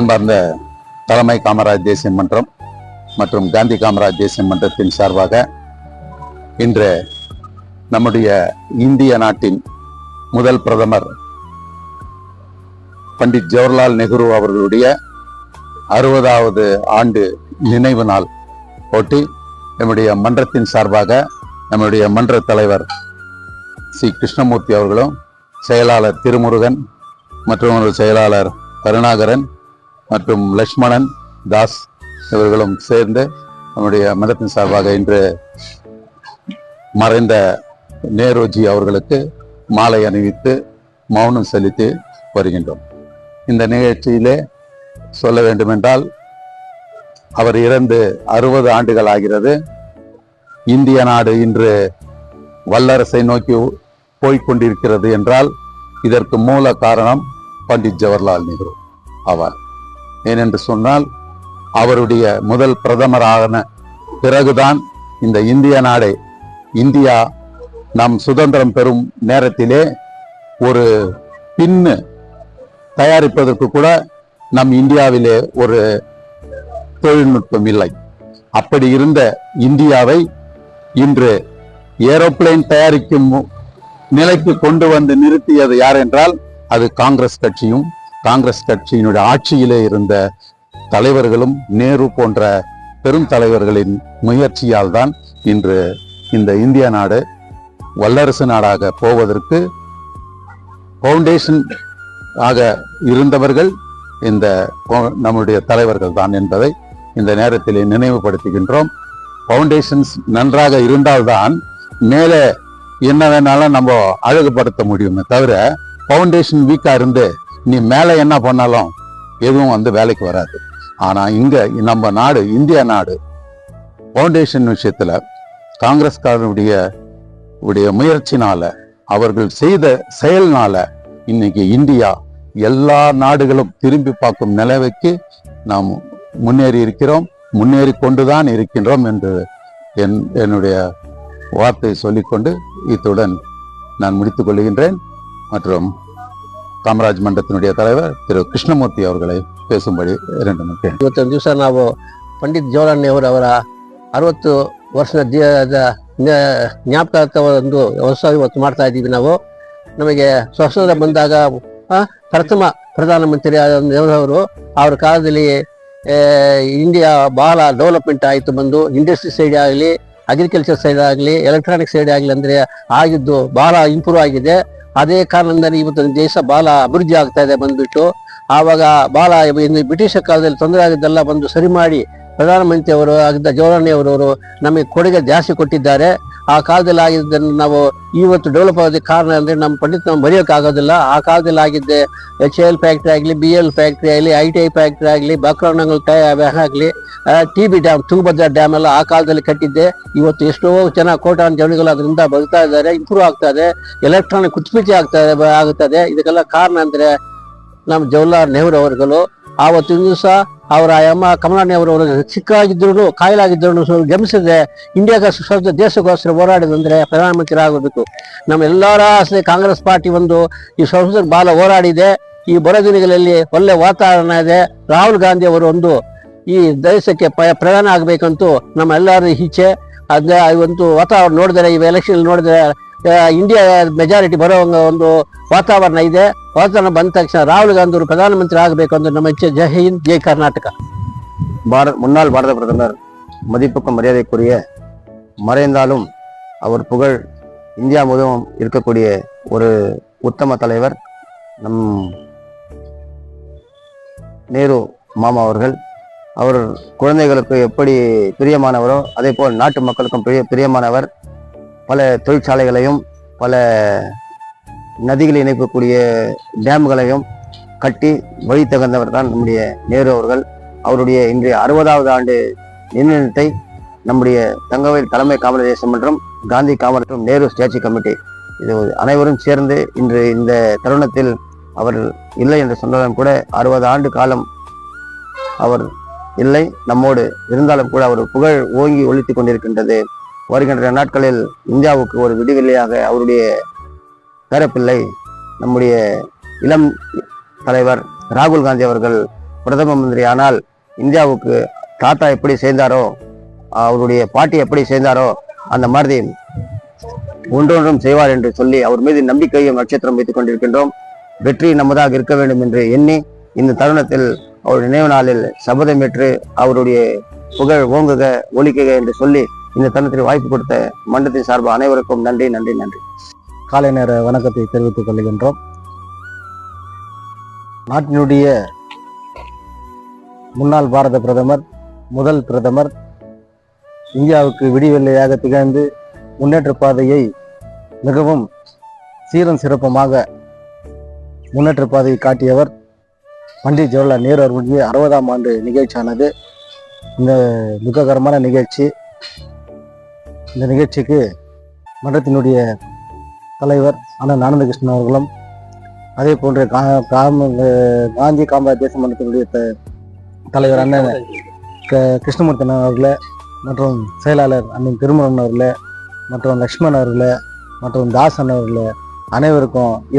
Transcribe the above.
அன்பார்ந்த தலைமை காமராஜ் தேசிய மன்றம் மற்றும் காந்தி காமராஜ் தேசிய மன்றத்தின் சார்பாக இன்று நம்முடைய இந்திய நாட்டின் முதல் பிரதமர் பண்டிட் ஜவஹர்லால் நெஹ்ரு அவர்களுடைய அறுபதாவது ஆண்டு நினைவு நாள் ஒட்டி நம்முடைய மன்றத்தின் சார்பாக நம்முடைய மன்ற தலைவர் சி. கிருஷ்ணமூர்த்தி அவர்களும் செயலாளர் திருமுருகன் மற்றும் செயலாளர் கருணாகரன் மற்றும் லக்ஷ்மணன் தாஸ் இவர்களும் சேர்ந்து நம்முடைய மதத்தின் சார்பாக இன்று மறைந்த நேருஜி அவர்களுக்கு மாலை அணிவித்து மௌனம் செலுத்தி வருகின்றோம். இந்த நிகழ்ச்சியிலே சொல்ல வேண்டுமென்றால் அவர் இறந்து அறுபது ஆண்டுகள் ஆகிறது. இந்திய நாடு இன்று வல்லரசை நோக்கி போய்கொண்டிருக்கிறது என்றால் இதற்கு மூல காரணம் பண்டிட் ஜவஹர்லால் நேரு ஆவார். ஏனென்று சொன்னால் அவருடைய முதல் பிரதமரான பிறகுதான் இந்த இந்திய நாடை இந்தியா நம் சுதந்திரம் பெறும் நேரத்திலே ஒரு பின்னு தயாரிப்பதற்கு கூட நம் இந்தியாவிலே ஒரு தொழில்நுட்பம் இல்லை. அப்படி இருந்த இந்தியாவை இன்று ஏரோப்ளேன் தயாரிக்கும் மு- நிலைக்கு கொண்டு வந்து நிறுத்தியது யார் என்றால் அது காங்கிரஸ் கட்சியும் காங்கிரஸ் கட்சியினுடைய ஆட்சியிலே இருந்த தலைவர்களும் நேரு போன்ற பெரும் தலைவர்களின் முயற்சியால் தான் இன்று இந்த இந்திய நாடு வல்லரசு நாடாக போவதற்கு ஃபவுண்டேஷன் ஆக இருந்தவர்கள் இந்த நம்முடைய தலைவர்கள் தான் என்பதை இந்த நேரத்தில் நினைவுபடுத்துகின்றோம். ஃபவுண்டேஷன்ஸ் நன்றாக இருந்தால்தான் மேலே என்ன வேணாலும் நம்ம அழகுபடுத்த முடியுமே தவிர பவுண்டேஷன் வீக்காக இருந்து நீ மேலே என்ன பண்ணாலும் எதுவும் வந்து வேலைக்கு வராது. ஆனால் இங்கே நம்ம நாடு இந்திய நாடு ஃபவுண்டேஷன் விஷயத்தில் காங்கிரஸ்காரனுடைய உடைய முயற்சினால அவர்கள் செய்த செயல்னால இன்னைக்கு இந்தியா எல்லா நாடுகளும் திரும்பி பார்க்கும் நிலவைக்கு நாம் முன்னேறி இருக்கிறோம் முன்னேறி கொண்டுதான் இருக்கின்றோம் என்று என் என்னுடைய வார்த்தை சொல்லிக்கொண்டு இத்துடன் நான் முடித்துக் கொள்கின்றேன். மற்றும் காமராஜ் மன்றத்தினுடைய தலைவர் திரு கிருஷ்ணமூர்த்தி அவர்களை பேசும்படி இரண்டு நிமிடம் ಇವತ್ತೊಂದು ದಿವಸ ನಾವು ಪಂಡಿತ್ ಜವಾಹರ್ಲಾಲ್ ನೆಹರು ಅವರ ಅರವತ್ತು ವರ್ಷದ ದಿ- ದ- ಜ್ಞಾ- ಜ್ಞಾಪಕಾರ್ಥ ಒಂದು ವರ್ಷ ಇವತ್ತು ಮಾಡ್ತಾ ಇದ್ದೀವಿ ನಾವು ನಮಗೆ ಸ್ವಾತಂತ್ರ್ಯ ಬಂದಾಗ ಆ, ಪ್ರಥಮ ಪ್ರಧಾನಮಂತ್ರಿ ಆದ ನೆಹರು ಅವರು ಅವ್ರ ಕಾಲದಲ್ಲಿ ಆ, ಇಂಡಿಯಾ ಬಹಳ ಡೆವಲಪ್ಮೆಂಟ್ ಆಯಿತು ಬಂದು ಇಂಡಸ್ಟ್ರಿ ಸೈಡ್ ಆಗಲಿ ಅಗ್ರಿಕಲ್ಚರ್ ಸೈಡ್ ಆಗಲಿ ಎಲೆಕ್ಟ್ರಾನಿಕ್ ಸೈಡ್ ಆಗಲಿ ಅಂದ್ರೆ ಆಗಿದ್ದು ಬಹಳ ಇಂಪ್ರೂವ್ ಆಗಿದೆ ಅದೇ ಕಾರಣದಿಂದ ಇವತ್ತು ದೇಶ ಬಹಳ ಅಭಿವೃದ್ಧಿ ಆಗ್ತಾ ಇದೆ ಬಂದ್ಬಿಟ್ಟು. ಆವಾಗ ಬಹಳ ಇನ್ನು ಬ್ರಿಟಿಷ್ ಕಾಲದಲ್ಲಿ ತೊಂದರೆ ಆಗಿದ್ದೆಲ್ಲ ಬಂದು ಸರಿ ಮಾಡಿ ಪ್ರಧಾನಮಂತ್ರಿಯವರು ಆಗಿದ್ದ ಜವಾಹರ್ಲಾಲ್ ಅವರು ನಮಗೆ ಕೊಡುಗೆ ಜಾಸ್ತಿ ಕೊಟ್ಟಿದ್ದಾರೆ. ಆ ಕಾಲದಲ್ಲಿ ಆಗಿದ್ದನ್ನು ನಾವು ಇವತ್ತು ಡೆವಲಪ್ ಆಗೋದಕ್ಕೆ ಕಾರಣ ಅಂದ್ರೆ ನಮ್ಮ ಪಂಡಿತ್ ನಾವು ಮರೆಯೋಕ್ಕಾಗೋದಿಲ್ಲ. ಆ ಕಾಲದಲ್ಲಿ ಆಗಿದ್ದೆ ಎಚ್ ಎಲ್ ಫ್ಯಾಕ್ಟ್ರಿ ಆಗಲಿ ಬಿ ಎಲ್ ಫ್ಯಾಕ್ಟ್ರಿ ಆಗಲಿ ಐ ಟಿ ಐ ಫ್ಯಾಕ್ಟ್ರಿ ಆಗಲಿ ಬಕ್ರಣಗಳು ಆಗಲಿ T B dam Tungabhadra dam ಎಲ್ಲ ಆ ಕಾಲದಲ್ಲಿ ಕಟ್ಟಿದ್ದೆ. ಇವತ್ತು ಎಷ್ಟೋ ಜನ ಕೋಟಾನ್ ಜನಗಳು ಅದರಿಂದ ಬದುಕ್ತಾ ಇದ್ದಾರೆ, ಇಂಪ್ರೂವ್ ಆಗ್ತಾ ಇದೆ ಎಲೆಕ್ಟ್ರಾನಿಕ್ ಉತ್ಪತ್ತಿ ಆಗ್ತಾ ಇದೆ ಆಗುತ್ತದೆ. ಇದಕ್ಕೆಲ್ಲ ಕಾರಣ ಅಂದ್ರೆ ನಮ್ಮ ಜವಾಹರ್ಲಾಲ್ ನೆಹರು ಅವರುಗಳು ಆವತ್ತಿನ ದಿವಸ ಅವರ ಅಮ್ಮ ಕಮಲಾಣಿ ಅವರು ಚಿಕ್ಕಾಗಿದ್ದರೂ ಕಾಯಿಲಾಗಿದ್ದರೂ ಕಾಯಿಲಾಗಿದ್ರು ಇಂಡಿಯಾಗ ಇಂಡಿಯಾಗೋಸ್ಕರ ದೇಶಕ್ಕೋಸ್ಕರ ಹೋರಾಡಿದಂದ್ರೆ ಪ್ರಧಾನಮಂತ್ರಿ ಆಗಬೇಕು ನಮ್ಮೆಲ್ಲರ ಆಸೆ ಕಾಂಗ್ರೆಸ್ ಪಾರ್ಟಿ ಒಂದು ಈ ಸ್ವಾತಂತ್ರ್ಯ ಬಾಲ ಹೋರಾಡಿದೆ. ಈ ಬರ ದಿನಗಳಲ್ಲಿ ಒಳ್ಳೆ ವಾತಾವರಣ ಇದೆ. ರಾಹುಲ್ ಗಾಂಧಿ ಅವರು ಒಂದು ಈ ದೇಶಕ್ಕೆ ಪ್ರಧಾನ ಆಗಬೇಕಂತೂ ನಮ್ಮೆಲ್ಲರ ಇಚ್ಛೆ ಅದೇ ಒಂದು ವಾತಾವರಣ ನೋಡಿದರೆ, ಈ ಎಲೆಕ್ಷನ್ ನೋಡಿದ್ರೆ ಇಂಡಿಯಾ ಮೆಜಾರಿಟಿ ಬರೋ ಒಂದು ವಾತಾವರಣ ಇದೆ ವಾತಾವರಣ ಬಂದ ತಕ್ಷಣ ರಾಹುಲ್ ಗಾಂಧಿ ಅವರು ಪ್ರಧಾನಮಂತ್ರಿ ಆಗಬೇಕು ಅಂತ ನಮ್ಮ ಇಚ್ಛೆ ಜೈ ಹಿಂದ್ ಜೈ ಕರ್ನಾಟಕ பாரத் முன்னாள் பாரத பிரதமர் மதிப்புக்கும் மரியாதைக்குரிய மறைந்தாலும் அவர் புகழ் இந்தியா முழுவதும் இருக்கக்கூடிய ஒரு உத்தம தலைவர் நம் நேரு மாமா அவர்கள் அவர் குழந்தைகளுக்கு எப்படி பிரியமானவரோ அதே போல் நாட்டு மக்களுக்கும் பிரிய பிரியமானவர் பல தொழிற்சாலைகளையும் பல நதிகளை இணைக்கக்கூடிய டேம்களையும் கட்டி வழி தகுந்தவர் தான் நம்முடைய நேரு அவர்கள். அவருடைய இன்றைய அறுபதாவது ஆண்டு நினைவிடத்தை நம்முடைய தங்கவேல் தலைமை காமராஜ் தேசம் மற்றும் காந்தி காமராஜ் நேரு ஸ்டாச்சு கமிட்டி. இது அனைவரும் சேர்ந்து இன்று இந்த தருணத்தில் அவர் இல்லை என்று சொன்னாலும் கூட அறுபது ஆண்டு காலம் அவர் இல்லை. நம்மோடு இருந்தாலும் கூட அவர் புகழ் ஓங்கி ஒழித்து கொண்டிருக்கின்றது. வருகின்ற நாட்களில் இந்தியாவுக்கு ஒரு விடுதலையாக அவருடைய பேரப்பிள்ளை நம்முடைய இளம் தலைவர் ராகுல் காந்தி அவர்கள் பிரதம மந்திரி. ஆனால் இந்தியாவுக்கு தாத்தா எப்படி சேர்ந்தாரோ அவருடைய பாட்டி எப்படி சேர்ந்தாரோ அந்த மாதிரி ஒன்றொன்றும் செய்வார் என்று சொல்லி அவர் மீது நம்பிக்கையும் நட்சத்திரம் வைத்துக் கொண்டிருக்கின்றோம். வெற்றி நமதாக இருக்க வேண்டும் என்று எண்ணி இந்த தருணத்தில் அவர் நினைவு நாளில் சபதமேற்று அவருடைய புகழ் ஓங்குக ஒலிக்குக என்று சொல்லி இந்த தருணத்தில் வாய்ப்பு கொடுத்த மன்றத்தின் சார்பாக அனைவருக்கும் நன்றி நன்றி நன்றி. காலை நேர வணக்கத்தை தெரிவித்துக் கொள்கின்றோம். நாட்டினுடைய முன்னாள் பாரத பிரதமர் முதல் பிரதமர் இந்தியாவுக்கு விடிவெள்ளையாக திகழ்ந்து முன்னேற்ற பாதையை மிகவும் சீரும் சிறப்பமாக முன்னேற்ற பாதையை காட்டியவர் பண்டிட் ஜவஹர்லால் நேரு அவர்களுடைய அறுபதாம் ஆண்டு நிகழ்ச்சியானது. இந்த துக்ககரமான நிகழ்ச்சி. இந்த நிகழ்ச்சிக்கு மன்றத்தினுடைய தலைவர் அண்ணன் ஆனந்தகிருஷ்ணன் அவர்களும் அதே போன்ற கா காம காந்தி காமராஜ் தேச மன்றத்தினுடைய தலைவர் அண்ணன் க- கிருஷ்ணமூர்த்தன் அண்ணன் மற்றும் செயலாளர் அண்ணன் திருமணன் அவர்களை மற்றும் லக்ஷ்மண் அவர்களை மற்றும் தாஸ் அவர்களை அனைவருக்கும் இரண்டு